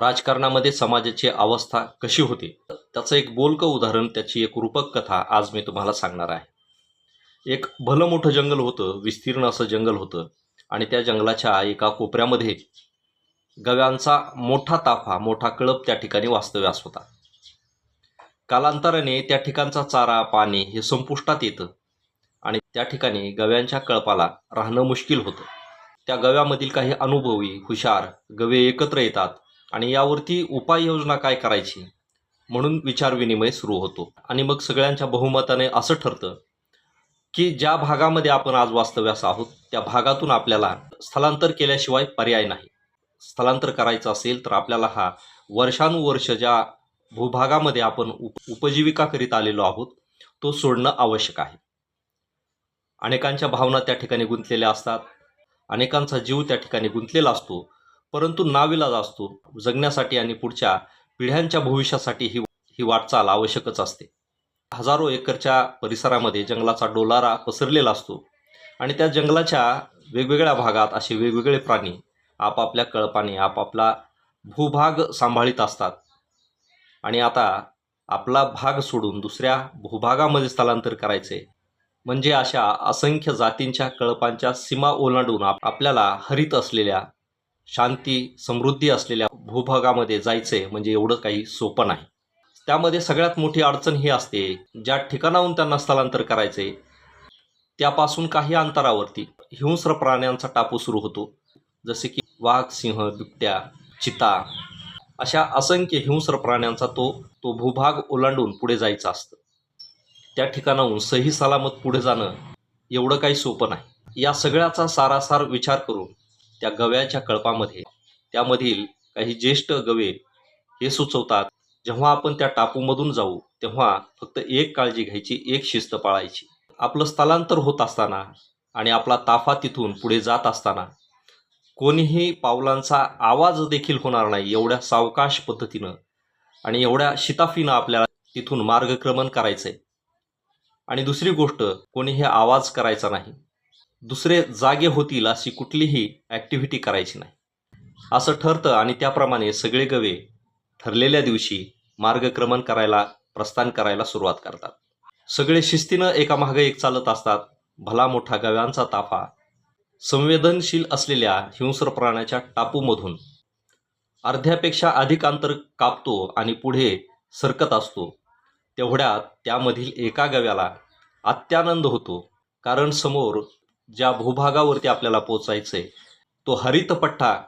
राजकारणामध्ये समाजाची अवस्था कशी होते? त्याचं एक बोलकं उदाहरण त्याची एक रूपक कथा आज मी तुम्हाला सांगणार आहे. एक भलं मोठं जंगल होतं विस्तीर्ण असं जंगल होतं आणि त्या जंगलाच्या एका कोपऱ्यामध्ये गव्यांचा मोठा ताफा मोठा कळप त्या ठिकाणी वास्तव्यास होता. कालांतराने त्या ठिकाणचा चारा पाणी हे संपुष्टात येतं आणि त्या ठिकाणी गव्यांच्या कळपाला राहणं मुश्किल होतं. त्या गव्यामधील काही अनुभवी हुशार गवे एकत्र येतात आणि यावरती उपाययोजना काय करायची? म्हणून विचारविनिमय सुरू होतो. आणि मग सगळ्यांच्या बहुमताने असं ठरतं की ज्या भागामध्ये आपण आज वास्तव्यास आहोत त्या भागातून आपल्याला स्थलांतर केल्याशिवाय पर्याय नाही. स्थलांतर करायचं असेल तर आपल्याला हा वर्षानुवर्ष ज्या भूभागामध्ये आपण उप उपजीविका करीत आलेलो आहोत तो सोडणं आवश्यक आहे. अनेकांच्या भावना त्या ठिकाणी गुंतलेल्या असतात. अनेकांचा जीव त्या ठिकाणी गुंतलेला असतो. परंतु नाविलाज असतो. जगण्यासाठी आणि पुढच्या पिढ्यांच्या भविष्यासाठी ही ही वाटचाल आवश्यकच असते. हजारो एकरच्या परिसरामध्ये जंगलाचा डोलारा पसरलेला असतो आणि त्या जंगलाच्या वेगवेगळ्या भागात असे वेगवेगळे प्राणी आपापल्या कळपाने आपापला भूभाग सांभाळीत असतात. आणि आता आपला भाग सोडून दुसऱ्या भूभागामध्ये स्थलांतर करायचे म्हणजे अशा असंख्य जातींच्या कळपांच्या सीमा ओलांडून आप आपल्याला हरित असलेल्या शांती समृद्धी असलेल्या भूभागामध्ये जायचे म्हणजे एवढं काही सोपं नाही. त्यामध्ये सगळ्यात मोठी अडचण ही असते ज्या ठिकाणाहून त्यांना स्थलांतर करायचे त्यापासून काही अंतरावरती हिंस्र प्राण्यांचा टापू सुरू होतो. जसे की वाघ सिंह बिबट्या चिता अशा असंख्य हिंस्र प्राण्यांचा तो तो भूभाग ओलांडून पुढे जायचं असतं. त्या ठिकाणाहून सही सलामत पुढे जाणं एवढं काही सोपं नाही. या सगळ्याचा सारासार विचार करून त्या गव्याच्या कळपामध्ये. त्यामधील काही ज्येष्ठ गवे हे सुचवतात जेव्हा आपण त्या टापूमधून जाऊ तेव्हा फक्त एक काळजी घ्यायची एक शिस्त पाळायची. आपलं स्थलांतर होत असताना आणि आपला ताफा तिथून पुढे जात असताना कोणीही पावलांचा आवाज देखील होणार नाही एवढ्या सावकाश पद्धतीनं आणि एवढ्या शिताफीनं आपल्याला तिथून मार्गक्रमण करायचं आहे आणि दुसरी गोष्ट कोणीही आवाज करायचा नाही. दुसरे जागे होतील अशी कुठलीही ॲक्टिव्हिटी करायची नाही. असं ठरतं आणि त्याप्रमाणे सगळे गवे ठरलेल्या दिवशी मार्गक्रमण करायला प्रस्थान करायला सुरुवात करतात. सगळे शिस्तीनं एकामागं एक चालत असतात. भला मोठा गव्यांचा ताफा संवेदनशील असलेल्या हिंस्र प्राण्याच्या टापूमधून. अर्ध्यापेक्षा अधिक अंतर कापतो आणि पुढे सरकत असतो. तेवढ्यात त्यामधील एका गव्याला अत्यानंद होतो. कारण समोर ज्या भूभागावरती आपल्याला पोचायचं आहे तो हरितपट्टा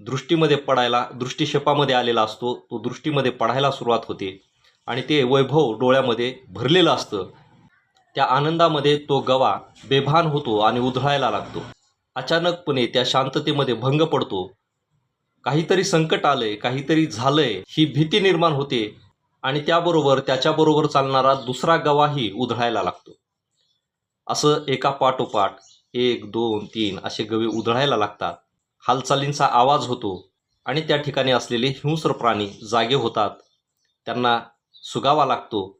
दृष्टीमध्ये पडायला दृष्टिक्षेपामध्ये आलेला असतो तो दृष्टीमध्ये पडायला सुरुवात होते. आणि ते वैभव डोळ्यामध्ये भरलेलं असतं. त्या आनंदामध्ये तो गवा बेभान होतो आणि उधळायला लागतो. अचानकपणे त्या शांततेमध्ये भंग पडतो. काहीतरी संकट आलंय काहीतरी झालंय ही भीती निर्माण होते आणि त्याबरोबर त्याच्याबरोबर चालणारा दुसरा गवाही उधळायला लागतो. असं एका पाठोपाठ एक दोन तीन असे गवे उधळायला लागतात. हालचालींचा आवाज होतो आणि त्या ठिकाणी असलेले हिंस्र प्राणी जागे होतात. त्यांना सुगावा लागतो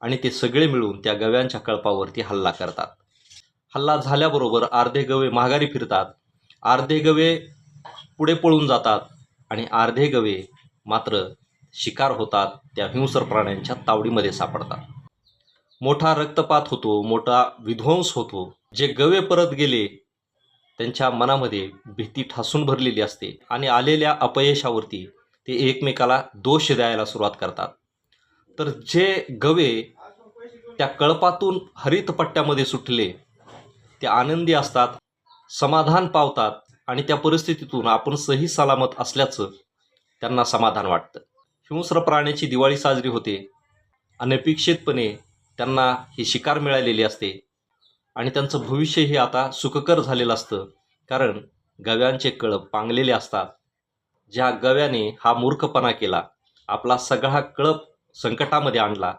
आणि ते सगळे मिळून त्या गव्यांच्या कळपावरती हल्ला करतात. हल्ला झाल्याबरोबर अर्धे गवे माघारी फिरतात. अर्धे गवे पुढे पळून जातात आणि अर्धे गवे मात्र शिकार होतात त्या हिंस्र प्राण्यांच्या तावडीमध्ये सापडतात. मोठा रक्तपात होतो मोठा विध्वंस होतो. जे गवे परत गेले त्यांच्या मनामध्ये भीती ठासून भरलेली असते आणि आलेल्या अपयशावरती ते एकमेकाला दोष द्यायला सुरुवात करतात. तर जे गवे त्या कळपातून हरित पट्ट्यामध्ये सुटले ते आनंदी असतात समाधान पावतात आणि त्या परिस्थितीतून आपण सही सलामत असल्याचं त्यांना समाधान वाटतं. हिंस्र प्राण्याची दिवाळी साजरी होते. अनपेक्षितपणे त्यांना ही शिकार मिळालेली असते. आणि त्यांचं भविष्यही आता सुखकर झालेलं असतं. कारण गव्यांचे कळप पांगलेले असतात. ज्या गव्याने हा मूर्खपणा केला आपला सगळा कळप संकटामध्ये आणला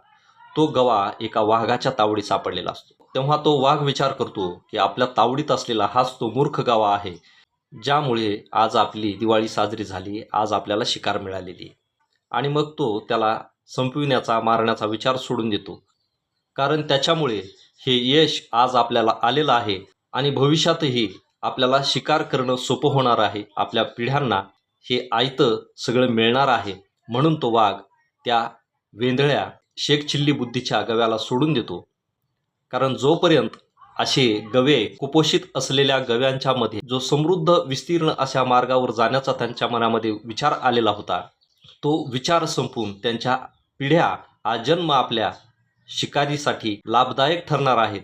तो गवा एका वाघाच्या तावडीत सापडलेला असतो. तेव्हा तो वाघ विचार करतो की आपल्या तावडीत असलेला हाच तो मूर्ख गावा आहे ज्यामुळे आज आपली दिवाळी साजरी झाली आज आपल्याला शिकार मिळालेली. आणि मग तो त्याला संपविण्याचा मारण्याचा विचार सोडून देतो. कारण त्याच्यामुळे हे यश आज आपल्याला आलेलं आहे आणि भविष्यातही आपल्याला शिकार करणं सोपं होणार आहे. आपल्या पिढ्यांना हे आयतं सगळं मिळणार आहे. म्हणून तो वाघ त्या वेंधळ्या शेख चिल्ली बुद्धीच्या गव्याला सोडून देतो. कारण जोपर्यंत असे गवे कुपोषित असलेल्या गव्यांच्या मध्ये जो समृद्ध विस्तीर्ण अशा मार्गावर जाण्याचा त्यांच्या मनामध्ये विचार आलेला होता तो विचार संपून त्यांच्या पिढ्या आजन्म आपल्या शिकारीसाठी लाभदायक ठरणार आहेत.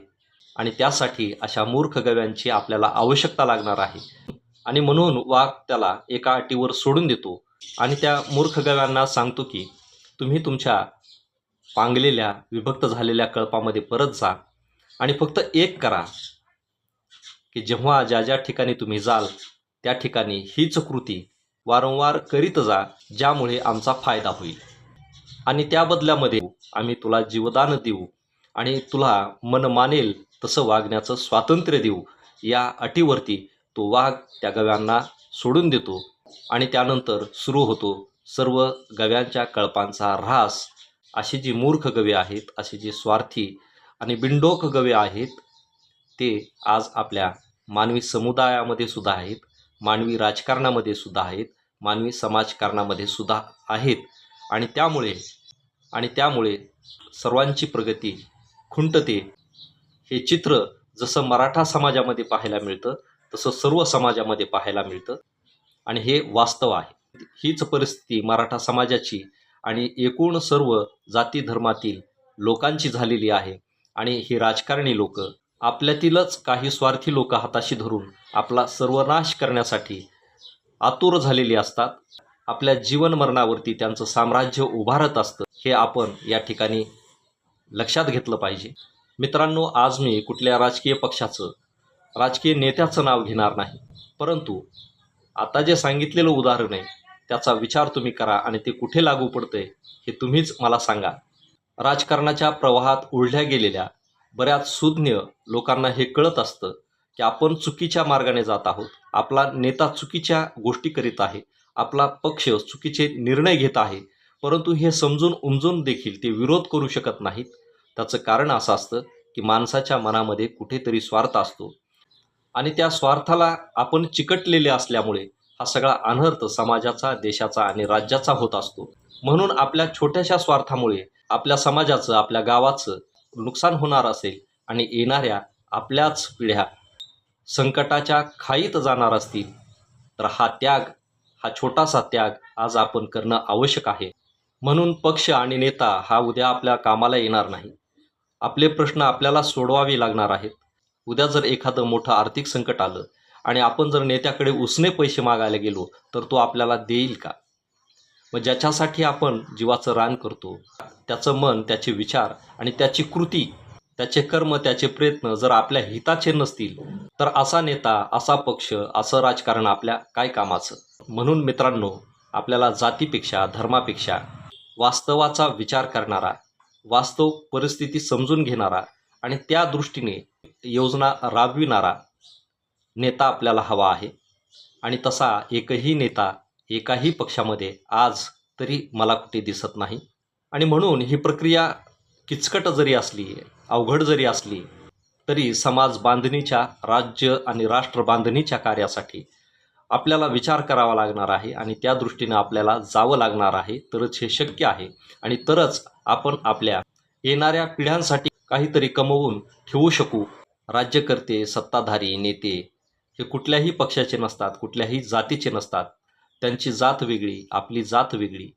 आणि त्यासाठी अशा मूर्ख गव्यांची आपल्याला आवश्यकता लागणार आहे. आणि म्हणून वाघ त्याला एका अटीवर सोडून देतो. आणि त्या मूर्ख गव्यांना सांगतो की तुम्ही तुमच्या पांगलेल्या विभक्त झालेल्या कळपामध्ये परत जा आणि फक्त एक करा की जेव्हा ज्या ज्या ठिकाणी तुम्ही जाल त्या ठिकाणी हीच कृती वारंवार करीत जा ज्यामुळे आमचा फायदा होईल. आणि त्या बदल्यामध्ये आम्ही तुला जीवदान देऊ आणि तुला मन मानेल तसं वागण्याचं स्वातंत्र्य देऊ. या अटीवरती तो वाघ त्या गव्यांना सोडून देतो आणि त्यानंतर सुरू होतो सर्व गव्यांच्या कळपांचा ऱ्हास. अशी जी मूर्ख गवे आहेत अशी जी स्वार्थी आणि बिंडोक गवे आहेत ते आज आपल्या मानवी समुदायामध्ये सुद्धा आहेत मानवी राजकारणामध्ये सुद्धा आहेत मानवी समाजकारणामध्ये सुद्धा आहेत. आणि त्यामुळे आणि त्यामुळे सर्वांची प्रगती खुंटते हे चित्र जसं मराठा समाजामध्ये पाहायला मिळतं तसं सर्व समाजामध्ये पाहायला मिळतं. आणि हे वास्तव आहे. हीच परिस्थिती मराठा समाजाची आणि एकूण सर्व जाती धर्मातील लोकांची झालेली आहे. आणि ही राजकारणी लोक आपल्यातीलच काही स्वार्थी लोक हाताशी धरून आपला सर्वनाश करण्यासाठी आतुर झालेली असतात. आपल्या जीवन मरणावरती त्यांचं साम्राज्य उभारत असतं हे आपण या ठिकाणी लक्षात घेतलं पाहिजे. मित्रांनो आज मी कुठल्या राजकीय पक्षाचं राजकीय नेत्याचं नाव घेणार नाही. परंतु आता जे सांगितलेलं उदाहरण आहे त्याचा विचार तुम्ही करा आणि ते कुठे लागू पडतंय हे तुम्हीच मला सांगा. राजकारणाच्या प्रवाहात ओढल्या गेलेल्या बऱ्याच सुज्ञ लोकांना हे कळत असतं की आपण चुकीच्या मार्गाने जात आहोत. आपला नेता चुकीच्या गोष्टी करीत आहे. आपला पक्ष चुकीचे निर्णय घेत आहे. परंतु हे समजून उमजून देखील ते विरोध करू शकत नाहीत. त्याचं कारण असं असतं की माणसाच्या मनामध्ये कुठेतरी स्वार्थ असतो. आणि त्या स्वार्थाला आपण चिकटलेले असल्यामुळे हा सगळा अनर्थ समाजाचा देशाचा आणि राज्याचा होत असतो. म्हणून आपल्या छोट्याशा स्वार्थामुळे आपल्या समाजाचं आपल्या गावाचं नुकसान होणार असेल आणि येणाऱ्या आपल्याच पिढ्या संकटाच्या खाईत जाणार असतील तर हा त्याग हा छोटासा त्याग आज आपण करणं आवश्यक आहे. म्हणून पक्ष आणि नेता हा उद्या आपल्या कामाला येणार नाही. आपले प्रश्न आपल्याला सोडवावे लागणार आहेत. उद्या जर एखादं मोठं आर्थिक संकट आलं आणि आपण जर नेत्याकडे उसने पैसे मागायला गेलो तर तो आपल्याला देईल का? मग ज्याच्यासाठी आपण जीवाचं रान करतो त्याचं मन त्याचे विचार आणि त्याची कृती त्याचे कर्म त्याचे प्रयत्न जर आपल्या हिताचे नसतील तर असा नेता असा पक्ष असं राजकारण आपल्या काय कामाचं? म्हणून मित्रांनो आपल्याला जातीपेक्षा धर्मापेक्षा वास्तवाचा विचार करणारा वास्तव परिस्थिती समजून घेणारा आणि त्या दृष्टीने योजना राबविणारा नेता आपल्याला हवा आहे. आणि तसा एकही नेता एकाही पक्षामध्ये आज तरी मला कुठे दिसत नाही. आणि म्हणून ही प्रक्रिया किचकट जरी असली अवघड जरी असली तरी समाज बांधणीच्या राज्य आणि राष्ट्र बांधणीच्या कार्यासाठी आपल्याला विचार करावा लागणार आहे आणि त्या दृष्टीनं आपल्याला जावं लागणार आहे. तरच हे शक्य आहे आणि तरच आपण आपल्या येणाऱ्या पिढ्यांसाठी काहीतरी कमवून ठेवू शकू. राज्यकर्ते सत्ताधारी नेते हे कुठल्याही पक्षाचे नसतात कुठल्याही जातीचे नसतात. त्यांची जात वेगळी आपली जात वेगळी.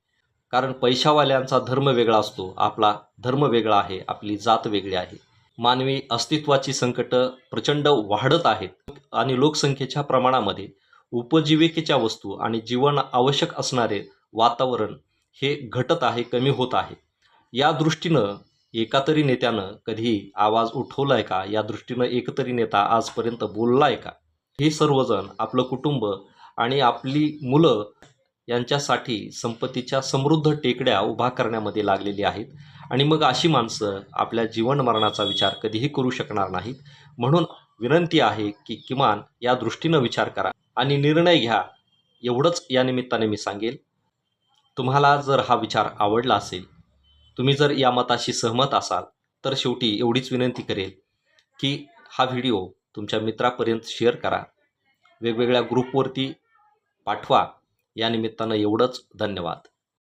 कारण पैशावाल्यांचा धर्म वेगळा असतो. आपला धर्म वेगळा आहे आपली जात वेगळी आहे. मानवी अस्तित्वाची संकटं प्रचंड वाढत आहेत. आणि लोकसंख्येच्या प्रमाणामध्ये उपजीविकेच्या वस्तू आणि जीवन आवश्यक असणारे वातावरण हे घटत आहे कमी होत आहे. या दृष्टीनं एका तरी नेत्यानं कधी आवाज उठवलाय का? या दृष्टीनं एकतरी नेता आजपर्यंत बोललाय का? हे सर्वजण आपलं कुटुंब आणि आपली मुलं यांच्यासाठी संपत्तीच्या समृद्ध टेकड्या उभा करण्यामध्ये लागलेली आहेत. आणि मग अशी माणसं आपल्या जीवन मरणाचा विचार कधीही करू शकणार नाहीत. म्हणून विनंती आहे की किमान या दृष्टीनं विचार करा आणि निर्णय घ्या. एवढंच या निमित्ताने मी सांगेल. तुम्हाला जर हा विचार आवडला असेल तुम्ही जर या मताशी सहमत असाल तर शेवटी एवढीच विनंती करेल की हा व्हिडिओ तुमच्या मित्रापर्यंत शेअर करा. वेगवेगळ्या ग्रुपवरती पाठवा. या निमित्तानं एवढंच. धन्यवाद.